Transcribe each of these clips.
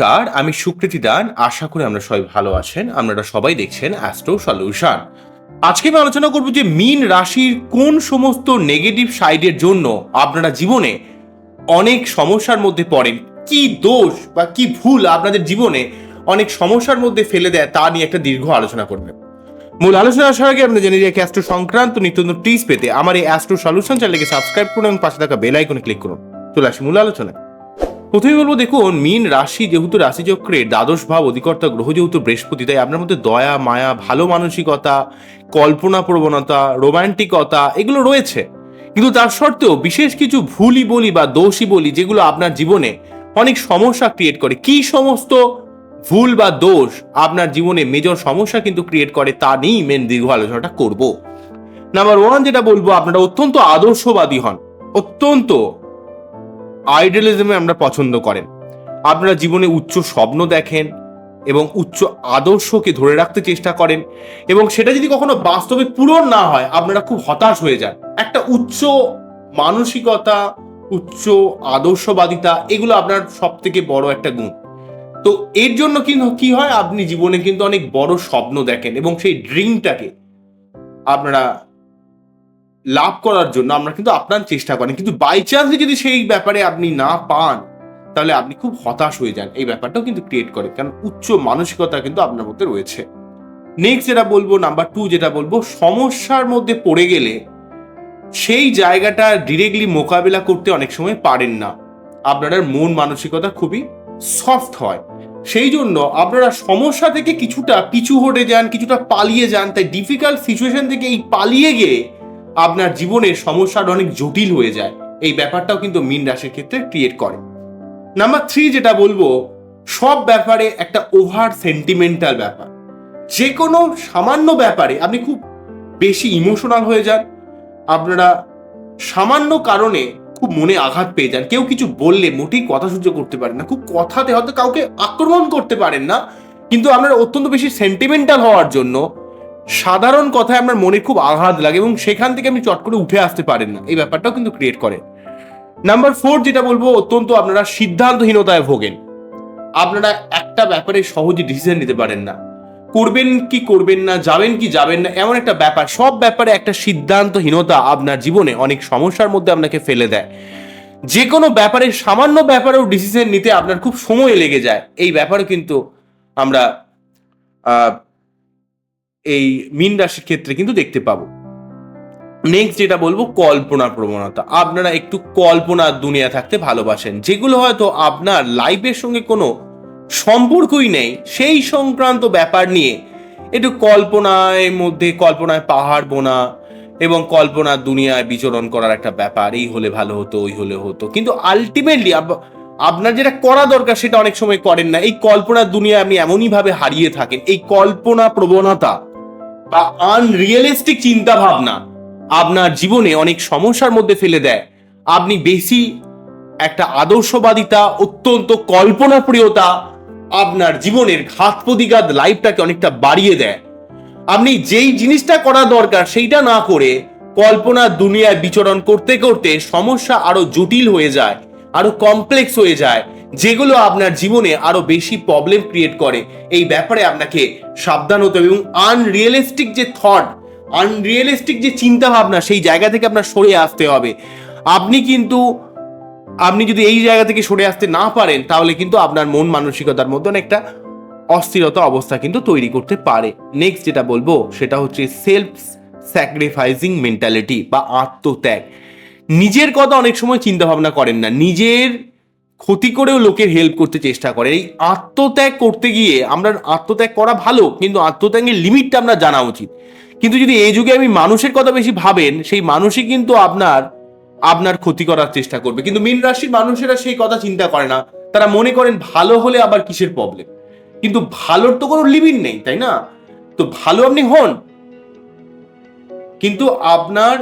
নমস্কার, আমি সুকৃতি দান। আশা করি আমরা সবাই ভালো আছেন। আপনারা সবাই দেখছেন অ্যাস্ট্রো সলিউশন আজকে আমি আলোচনা করব যে মীন রাশির কোন সমস্ত নেগেটিভ সাইডের জন্য আপনারা জীবনে অনেক সমস্যার মধ্যে পড়েন। কি দোষ বা কি ভুল আপনাদের জীবনে অনেক সমস্যার মধ্যে ফেলে দেয় তা নিয়ে একটা দীর্ঘ আলোচনা করবেন মূল আলোচনা আসার আগে আমরা জেনে যাই অ্যাস্ট্রো সংক্রান্ত নিত্য নতুন টিপস পেতে আমার এই অ্যাস্ট্রো সলিউশন চ্যানেলকে সাবস্ক্রাইব করুন এবং পাশে থাকা বেল আইকনে ক্লিক করুন। চলে আসি মূল আলোচনায়। প্রথমে বলব, দেখুন, মীন রাশি যেহেতু রাশিচক্রের দ্বাদশ ভাব, অধিকর্তা গ্রহ যেহেতু বৃহস্পতি, তাই আপনার মধ্যে দয়া, মায়া, ভালো মানসিকতা কল্পনা প্রবণতা রোমান্টিকতা এগুলো রয়েছে। কিন্তু তার সত্ত্বেও বিশেষ কিছু ভুলই বলি বা দোষই বলি যেগুলো আপনার জীবনে অনেক সমস্যা ক্রিয়েট করে। কি সমস্ত ভুল বা দোষ আপনার জীবনে মেজর সমস্যা কিন্তু ক্রিয়েট করে তা নিয়েই মেন দীর্ঘ আলোচনাটা করব। নাম্বার ওয়ান যেটা বলব, আপনারা অত্যন্ত আদর্শবাদী হন। অত্যন্ত আইডিয়ালিজমে আমরা পছন্দ করেন। আপনারা জীবনে উচ্চ স্বপ্ন দেখেন এবং উচ্চ আদর্শকে ধরে রাখতে চেষ্টা করেন এবং সেটা যদি কখনো বাস্তবে পূরণ না হয়, আপনারা খুব হতাশ হয়ে যান। একটা উচ্চ মানসিকতা, উচ্চ আদর্শবাদিতা, এগুলো আপনার সব থেকে বড় একটা গুণ। তো এর জন্য কিন্তু কি হয়, আপনি জীবনে কিন্তু অনেক বড় স্বপ্ন দেখেন এবং সেই ড্রিমটাকে আপনারা লাভ করার জন্য আমরা কিন্তু আপনার চেষ্টা করেন কিন্তু বাই চান্সে যদি সেই ব্যাপারে আপনি না পান, তাহলে আপনি খুব হতাশ হয়ে যান। এই ব্যাপারটাও কিন্তু ক্রিয়েট করে। কারণ উচ্চ মানসিকতা কিন্তু আপনার মধ্যে রয়েছে। নেক্সট যেটা বলব নাম্বার টু যেটা বলব, সমস্যার মধ্যে পড়ে গেলে সেই জায়গাটা ডিরেক্টলি মোকাবিলা করতে অনেক সময় পারেন না। আপনার মন মানসিকতা খুবই সফট হয়। সেই জন্য আপনারা সমস্যা থেকে কিছুটা পিছু হটে যান, কিছুটা পালিয়ে যান। তাই ডিফিকাল্ট সিচুয়েশন থেকে এই পালিয়ে গিয়ে আপনার জীবনের সমস্যাটা অনেক জটিল হয়ে যায়। এই ব্যাপারটাও কিন্তু মিন রাশির ক্ষেত্রে ক্রিয়েট করে। নাম্বার থ্রি যেটা বলব, সব ব্যাপারে একটা ওভার সেন্টিমেন্টাল ব্যাপার। যে কোনো সামান্য ব্যাপারে আপনি খুব বেশি ইমোশনাল হয়ে যান। আপনারা সামান্য কারণে খুব মনে আঘাত পেয়ে যান। কেউ কিছু বললে মোটেই কথা সহ্য করতে পারেন না। খুব কথাতে হয়তো কাউকে আক্রমণ করতে পারেন না। কিন্তু আপনারা অত্যন্ত বেশি সেন্টিমেন্টাল হওয়ার জন্য সাধারণ কথায় আপনার মনে খুব আঘাত লাগে এবং সেখান থেকে আপনি চট করে উঠে আসতে পারেন না। এই ব্যাপারটাও কিন্তু ক্রিয়েট করে। নাম্বার ফোর যেটা বলব, অত্যন্ত আপনারা সিদ্ধান্তহীনতায় ভোগেন। আপনারা একটা ব্যাপারে সহজে ডিসিশন নিতে পারেন না। করবেন কি করবেন না, যাবেন কি যাবেন না, এমন একটা ব্যাপার। সব ব্যাপারে একটা সিদ্ধান্তহীনতা আপনার জীবনে অনেক সমস্যার মধ্যে আপনাকে ফেলে দেয়। যে কোনো ব্যাপারে, সামান্য ব্যাপারেও ডিসিশন নিতে আপনার খুব সময় লেগে যায়। এই ব্যাপারে কিন্তু আমরা এই মিন রাশির ক্ষেত্রে কিন্তু দেখতে পাবো। নেক্সট যেটা বলব, কল্পনা প্রবণতা। আপনারা একটু কল্পনার দুনিয়া থাকতে ভালোবাসেন। যেগুলো হয়তো আপনার লাইফের সঙ্গে কোনো সম্পর্কই নেই, সেই সংক্রান্ত ব্যাপার নিয়ে একটু কল্পনায় মধ্যে, কল্পনায় পাহাড় বোনা এবং কল্পনার দুনিয়ায় বিচরণ করার একটা ব্যাপার। এই হলে ভালো হতো, ওই হলে হতো। কিন্তু আলটিমেটলি আপনার যেটা করা দরকার সেটা অনেক সময় করেন না। এই কল্পনার দুনিয়ায় আপনি এমনই ভাবে হারিয়ে থাকেন। এই কল্পনা প্রবণতা বা আনরিয়েলিস্টিক চিন্তা ভাবনা আপনার জীবনে অনেক সমস্যার মধ্যে ফেলে দেয়। আপনি বেশি একটা আদর্শবাদিতা, অত্যন্ত কল্পনা প্রিয়তা আপনার জীবনের ঘাত প্রতিঘাত লাইফটাকে অনেকটা বাড়িয়ে দেয়। আপনি যেই জিনিসটা করা দরকার সেইটা না করে কল্পনার দুনিয়ায় বিচরণ করতে করতে সমস্যা আরও জটিল হয়ে যায়, আরও কমপ্লেক্স হয়ে যায়। যেগুলো আপনার জীবনে আরও বেশি প্রবলেম ক্রিয়েট করে। এই ব্যাপারে আপনাকে সাবধান হতে হবে এবং আনরিয়েলিস্টিক যে থট আনরিয়েলিস্টিক যে চিন্তা ভাবনা সেই জায়গা থেকে আপনার সরে আসতে হবে। আপনি কিন্তু, আপনি যদি এই জায়গা থেকে সরে আসতে না পারেন, তাহলে কিন্তু আপনার মন মানসিকতার মধ্যে একটা অস্থিরতা অবস্থা কিন্তু তৈরি করতে পারে। নেক্সট যেটা বলব, সেটা হচ্ছে সেলফ স্যাক্রিফাইসিং মেন্টালিটি বা আত্মত্যাগ। নিজের কথা অনেক সময় চিন্তা ভাবনা করেন না। নিজের ক্ষতি করেও লোকের হেল্প করতে চেষ্টা করে। এই আত্মত্যাগ করতে গিয়ে আমরা আত্মত্যাগ করা ভালো, কিন্তু আত্মত্যাগের লিমিটটা আপনার জানা উচিত। কিন্তু যদি এই যুগে আমি মানুষের কথা বেশি ভাবেন, সেই মানুষই কিন্তু আপনার আপনার ক্ষতি করার চেষ্টা করবে। কিন্তু মীন রাশির মানুষেরা সেই কথা চিন্তা করে না। তারা মনে করেন ভালো হলে আবার কিসের প্রবলেম কিন্তু ভালোর তো কোনো লিমিট নেই, তাই না? তো ভালো আপনি হন। কিন্তু আপনার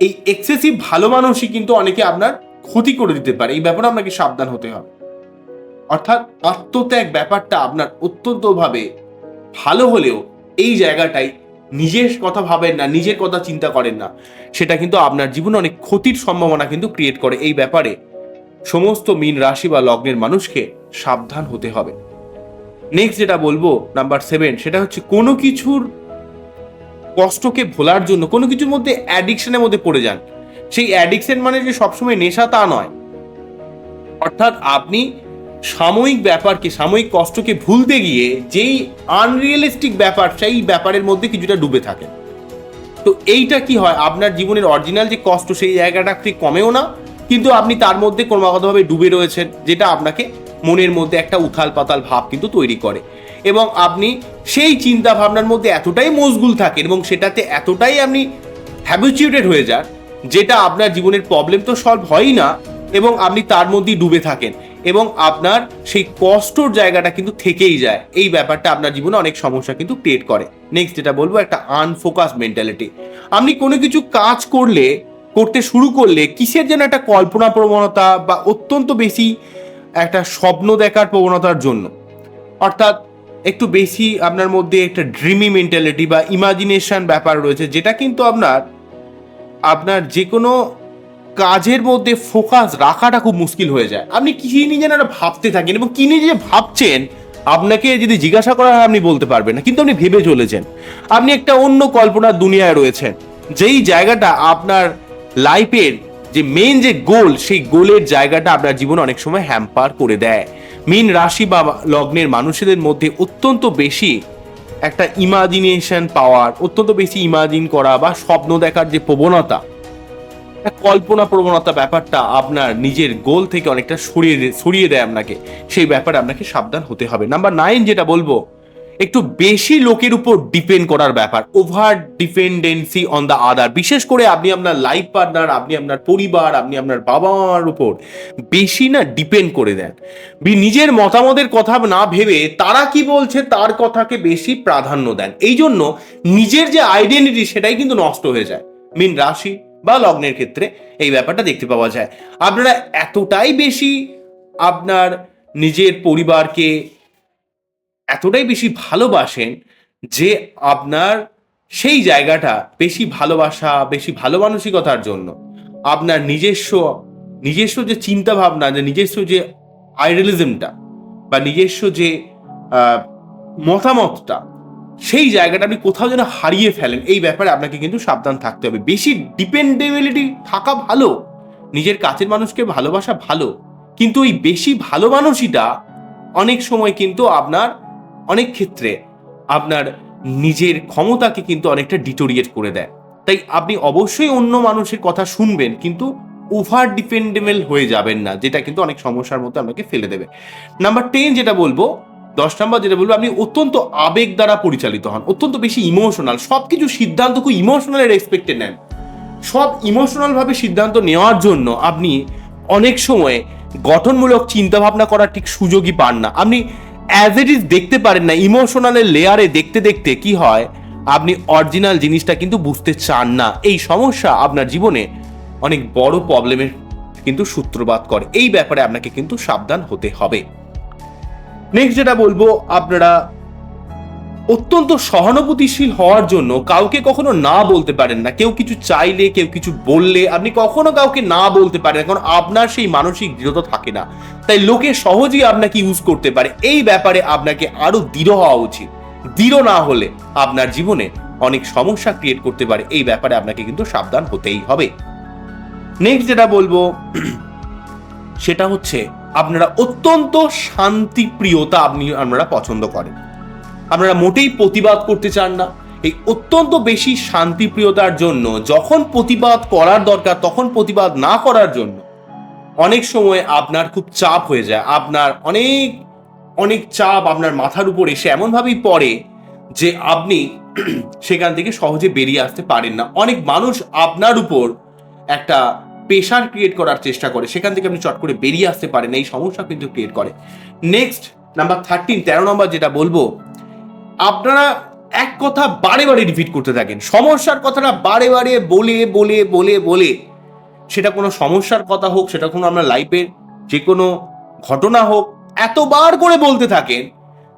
এই এক্সেসিভ ভালো মানুষই কিন্তু অনেকে আপনার ক্ষতি করে দিতে পারে, এই ব্যাপারে আপনাকে সাবধান হতে হবে। অর্থাৎ আত্মত্যাগ ব্যাপারটা আপনার অত্যন্তভাবে ভালো হলেও এই জায়গাটাই নিজের কথা ভাবেন না, নিজের কথা চিন্তা করেন না। সেটা কিন্তু আপনার জীবনে অনেক ক্ষতির সম্ভাবনা কিন্তু ক্রিয়েট করে। এই ব্যাপারে সমস্ত মিন রাশি বা লগ্নের মানুষকে সাবধান হতে হবে। নেক্সট যেটা বলব নাম্বার সেভেন সেটা হচ্ছে কোনো কিছুর কষ্টকে ভোলার জন্য, কোনো কিছুর মধ্যে অ্যাডিকশনের মধ্যে পড়ে যান। সেই অ্যাডিকশন মানে যে সবসময় নেশা তা নয়। অর্থাৎ আপনি সাময়িক ব্যাপারকে, সাময়িক কষ্টকে ভুলতে গিয়ে যেই আনরিয়েলিস্টিক ব্যাপার, সেই ব্যাপারের মধ্যে কিছুটা ডুবে থাকে তো এইটা কি হয়? আপনার জীবনের অরিজিনাল যে কষ্ট, সেই জায়গাটা ঠিক কমেও না, কিন্তু আপনি তার মধ্যে ক্রমাগতভাবে ডুবে রয়েছেন, যেটা আপনাকে মনের মধ্যে একটা উথাল পাতাল ভাব কিন্তু তৈরি করে। এবং আপনি সেই চিন্তা ভাবনার মধ্যে এতটাই মশগুল থাকেন এবং সেটাতে এতটাই আপনি হ্যাবিচুয়েটেড হয়ে যান যেটা আপনার জীবনের প্রবলেম তো সলভ হয়ই না এবং আপনি তার মধ্যেই ডুবে থাকেন এবং আপনার সেই কষ্টর জায়গাটা কিন্তু থেকেই যায়। এই ব্যাপারটা আপনার জীবনে অনেক সমস্যা কিন্তু ক্রিয়েট করে। নেক্সট যেটা বলব, একটা আনফোকাস মেন্টালিটি আপনি কোনো কিছু কাজ করলে, করতে শুরু করলে কিসের যেন একটা কল্পনা প্রবণতা বা অত্যন্ত বেশি একটা স্বপ্ন দেখার প্রবণতার জন্য। অর্থাৎ একটু বেশি আপনার মধ্যে একটা ড্রিমি মেন্টালিটি বা ইমাজিনেশন ব্যাপার রয়েছে, যেটা কিন্তু আপনার আপনার যে কোনো কাজের মধ্যে ফোকাস রাখাটা খুব মুশকিল হয়ে যায়। আপনি কী নিয়ে যেন ভাবতে থাকেন এবং কী নিয়ে যে ভাবছেন, আপনাকে যদি জিজ্ঞাসা করা হয়, আপনি বলতে পারবেন না। কিন্তু আপনি ভেবে চলেছেন। আপনি একটা অন্য কল্পনার দুনিয়ায় রয়েছেন। যেই জায়গাটা আপনার লাইফের যে মেন যে গোল সেই গোলের জায়গাটা আপনার জীবনে অনেক সময় হ্যাম্পার করে দেয়। মিন রাশি বা লগ্নের মানুষদের মধ্যে অত্যন্ত বেশি একটা ইমাজিনেশন পাওয়ার অত্যন্ত বেশি ইমাজিন করা বা স্বপ্ন দেখার যে প্রবণতা কল্পনা প্রবণতা ব্যাপারটা আপনার নিজের গোল থেকে অনেকটা সরিয়ে সরিয়ে দেয় আপনাকে। সেই ব্যাপারে আপনাকে সাবধান হতে হবে। নাম্বার নাইন যেটা বলব একটু বেশি লোকের উপর ডিপেন্ড করার ব্যাপার। Over dependency on the other বিশেষ করে আপনি আপনার লাইফ পার্টনার আপনি আপনার পরিবার, আপনি আপনার বাবা মার উপর বেশি না ডিপেন্ড করে দেন। নিজের মতামতের কথা না ভেবে তারা কি বলছে, তার কথাকে বেশি প্রাধান্য দেন। এই জন্য নিজের যে আইডেন্টিটি সেটাই কিন্তু নষ্ট হয়ে যায়। মিন রাশি বা লগ্নের ক্ষেত্রে এই ব্যাপারটা দেখতে পাওয়া যায়। আপনারা এতটাই বেশি আপনার নিজের পরিবারকে এতটাই বেশি ভালোবাসেন যে আপনার সেই জায়গাটা বেশি ভালোবাসা, বেশি ভালো মানসিকতার জন্য। আপনার নিজস্ব নিজস্ব যে চিন্তা ভাবনা যে নিজস্ব যে আইডিয়ালিজমটা বা নিজস্ব যে মতামতটা, সেই জায়গাটা আপনি কোথাও যেন হারিয়ে ফেলেন, এই ব্যাপারে আপনাকে কিন্তু সাবধান থাকতে হবে। বেশি ডিপেন্ডেবিলিটি থাকা ভালো, নিজের কাছের মানুষকে ভালোবাসা ভালো, কিন্তু ওই বেশি ভালো মানুষইটা অনেক সময় কিন্তু আপনার অনেক ক্ষেত্রে আপনার নিজের ক্ষমতাকে কিন্তু অনেকটা ডিটোরিয়েট করে দেয়। তাই আপনি অবশ্যই অন্য মানুষের কথা শুনবেন, কিন্তু ওভার ডিপেন্ডেবল হয়ে যাবেন না, যেটা কিন্তু অনেক সমস্যার মধ্যে আপনাকে ফেলে দেবে। নাম্বার টেন যেটা বলব, দশ নম্বর যেটা বলব, আপনি অত্যন্ত আবেগ দ্বারা পরিচালিত হন, অত্যন্ত বেশি ইমোশনাল সব কিছু সিদ্ধান্ত খুব ইমোশনাল রেসপেক্টে নেন। সব ইমোশনাল ভাবে সিদ্ধান্ত নেওয়ার জন্য আপনি অনেক সময় গঠনমূলক চিন্তা ভাবনা করার ঠিক সুযোগই পান না। আপনি অ্যাজ ইট ইজ দেখতে পারেন না ইমোশনালের লেয়ারে দেখতে দেখতে কি হয়? আপনি অরিজিনাল জিনিসটা কিন্তু বুঝতে চান না। এই সমস্যা আপনার জীবনে অনেক বড় প্রবলেমের কিন্তু সূত্রপাত করে। এই ব্যাপারে আপনাকে কিন্তু সাবধান হতে হবে। নেক্সট যেটা বলব, আপনারা অত্যন্ত সহানুভূতিশীল হওয়ার জন্য কাউকে কখনো না বলতে পারেন না। কেউ কিছু চাইলে, কেউ কিছু বললে, আপনি কখনো কাউকে না বলতে পারেন কারণ আপনার সেই মানসিক দৃঢ়তা থাকে না। তাই লোকে সহজেই আপনাকে ইউজ করতে পারে। এই ব্যাপারে আপনাকে আরও দৃঢ় হওয়া উচিত। দৃঢ় না হলে আপনার জীবনে অনেক সমস্যা ক্রিয়েট করতে পারে। এই ব্যাপারে আপনাকে কিন্তু সাবধান হতেই হবে। নেক্সট যেটা বলব, সেটা হচ্ছে আপনারা অত্যন্ত শান্তিপ্রিয়তা আপনি, আপনারা পছন্দ করেন। আপনারা মোটেই প্রতিবাদ করতে চান না। এই অত্যন্ত বেশি শান্তিপ্রিয়তার জন্য, যখন প্রতিবাদ করার দরকার, তখন প্রতিবাদ না করার জন্য অনেক সময় আপনার খুব চাপ হয়ে যায়। আপনার অনেক অনেক চাপ আপনার মাথার উপর এসে এমনভাবেই পড়ে যে আপনি সেখান থেকে সহজে বেরিয়ে আসতে পারেন না। অনেক মানুষ আপনার উপর একটা প্রেশার ক্রিয়েট করার চেষ্টা করে। সেখান থেকে আপনি চট করে বেরিয়ে আসতে পারেন এই সমস্যা কিন্তু ক্রিয়েট করে। নেক্সট নাম্বার থার্টিন তেরো নম্বর যেটা বলব আপনারা এক কথা বারে বারে রিপিট করতে থাকেন। সমস্যার কথাটা বারে বারে বলে বলে বলে বলে। সেটা কোনো সমস্যার কথা হোক, সেটা কোনো আপনার লাইফের যে কোনো ঘটনা হোক, এতবার করে বলতে থাকেন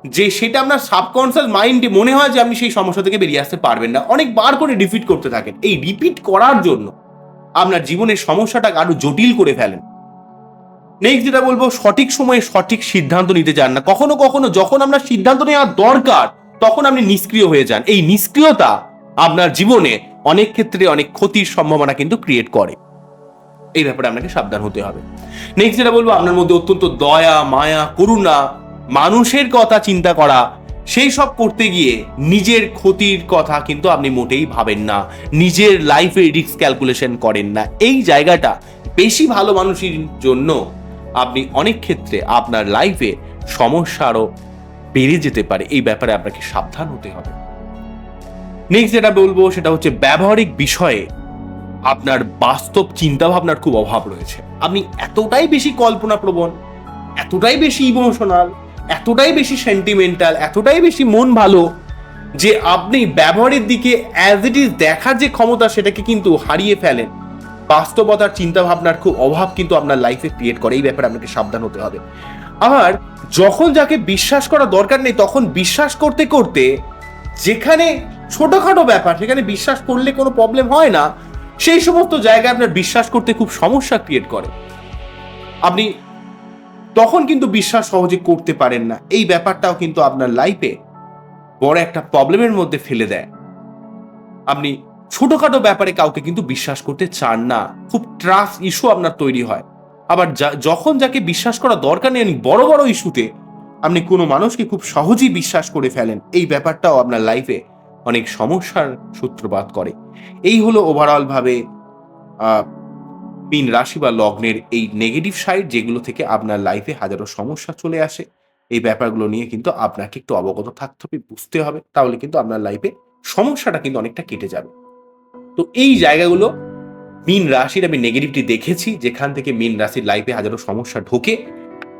যে সেটা আপনার সাবকনসিয়াস মাইন্ডে মনে হয় যে আপনি সেই সমস্যা থেকে বেরিয়ে আসতে পারবেন না। অনেকবার করে রিপিট করতে থাকেন। এই রিপিট করার জন্য আপনার জীবনের সমস্যাটাকে আরও জটিল করে ফেলেন। নেক্সট যেটা বলব, সঠিক সময়ে সঠিক সিদ্ধান্ত নিতে চান না। কখনো কখনো যখন আমরা সিদ্ধান্ত নেওয়ার দরকার তখন আপনি নিষ্ক্রিয় হয়ে যান। এই নিষ্ক্রিয়তা আপনার জীবনে অনেক ক্ষেত্রে অনেক ক্ষতির সম্ভাবনা কিন্তু ক্রিয়েট করে। এই ব্যাপারে আপনাকে সাবধান হতে হবে। নেক্সট যেটা বলব, আপনার মধ্যে অত্যন্ত দয়া, মায়া, করুণা, মানুষের কথা চিন্তা করা, সেই সব করতে গিয়ে নিজের ক্ষতির কথা কিন্তু আপনি মোটেই ভাবেন না। নিজের লাইফে রিস্ক ক্যালকুলেশন করেন না। এই জায়গাটা বেশি ভালো মানুষের জন্য আপনি অনেক ক্ষেত্রে আপনার লাইফে সমস্যা আরও বেড়ে যেতে পারে, এই ব্যাপারে আপনাকে সাবধান হতে হবে। নেক্সট যেটা বলব, সেটা হচ্ছে ব্যবহারিক বিষয়ে আপনার বাস্তব চিন্তা ভাবনার খুব অভাব রয়েছে। আপনি এতটাই বেশি কল্পনা প্রবণ এতটাই বেশি ইমোশনাল এতটাই বেশি সেন্টিমেন্টাল এতটাই বেশি মন ভালো যে আপনি ব্যবহারের দিকে অ্যাজ ইট ইজ দেখার যে ক্ষমতা, সেটাকে কিন্তু হারিয়ে ফেলেন। বাস্তবতার চিন্তা ভাবনার খুব অভাব কিন্তু আপনার লাইফে ক্রিয়েট করে, এই ব্যাপারে আপনাকে সাবধান হতে হবে। আবার যখন যাকে বিশ্বাস করা দরকার নেই, তখন বিশ্বাস করতে করতে যেখানে ছোটখাটো ব্যাপার, সেখানে বিশ্বাস করলে কোনো প্রবলেম হয় না, সেই সমস্ত জায়গায় আপনার বিশ্বাস করতে খুব সমস্যা ক্রিয়েট করে। আপনি তখন কিন্তু বিশ্বাস সহজে করতে পারেন না। এই ব্যাপারটাও কিন্তু আপনার লাইফে বড় একটা প্রবলেমের মধ্যে ফেলে দেয়। আপনি ছোটখাটো ব্যাপারে কাউকে কিন্তু বিশ্বাস করতে চান না। খুব ট্রাস্ট ইস্যু আপনার তৈরি হয়। আবার যখন যাকে বিশ্বাস করা দরকার নেই বড় বড় ইস্যুতে আপনি কোনো মানুষকে খুব সহজেই বিশ্বাস করে ফেলেন। এই ব্যাপারটাও আপনার লাইফে অনেক সমস্যার সূত্রপাত করে। এই হলো ওভারঅল ভাবে আহ, রাশি বা লগ্নের এই নেগেটিভ সাইড যেগুলো থেকে আপনার লাইফে হাজারো সমস্যা চলে আসে। এই ব্যাপারগুলো নিয়ে কিন্তু আপনাকে একটু অবগত থাকতে হবে বুঝতে হবে। তাহলে কিন্তু আপনার লাইফে সমস্যাটা কিন্তু অনেকটা কেটে যাবে। তো এই জায়গাগুলো মীন রাশির আমি নেগেটিভটি দেখেছি, যেখান থেকে মিন রাশির লাইফে হাজারো সমস্যা ঢোকে।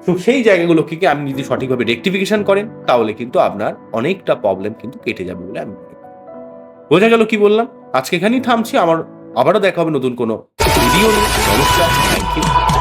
তো সেই জায়গাগুলোকে আপনি যদি সঠিকভাবে রেক্টিফিকেশন করেন, তাহলে কিন্তু আপনার অনেকটা প্রবলেম কিন্তু কেটে যাবে বলে আমি বোঝা গেল কি বললাম? আজকে এখানেই থামছি, আমার আবারও দেখা হবে নতুন কোনো ভিডিও নিয়ে। নমস্কার থ্যাংক ইউ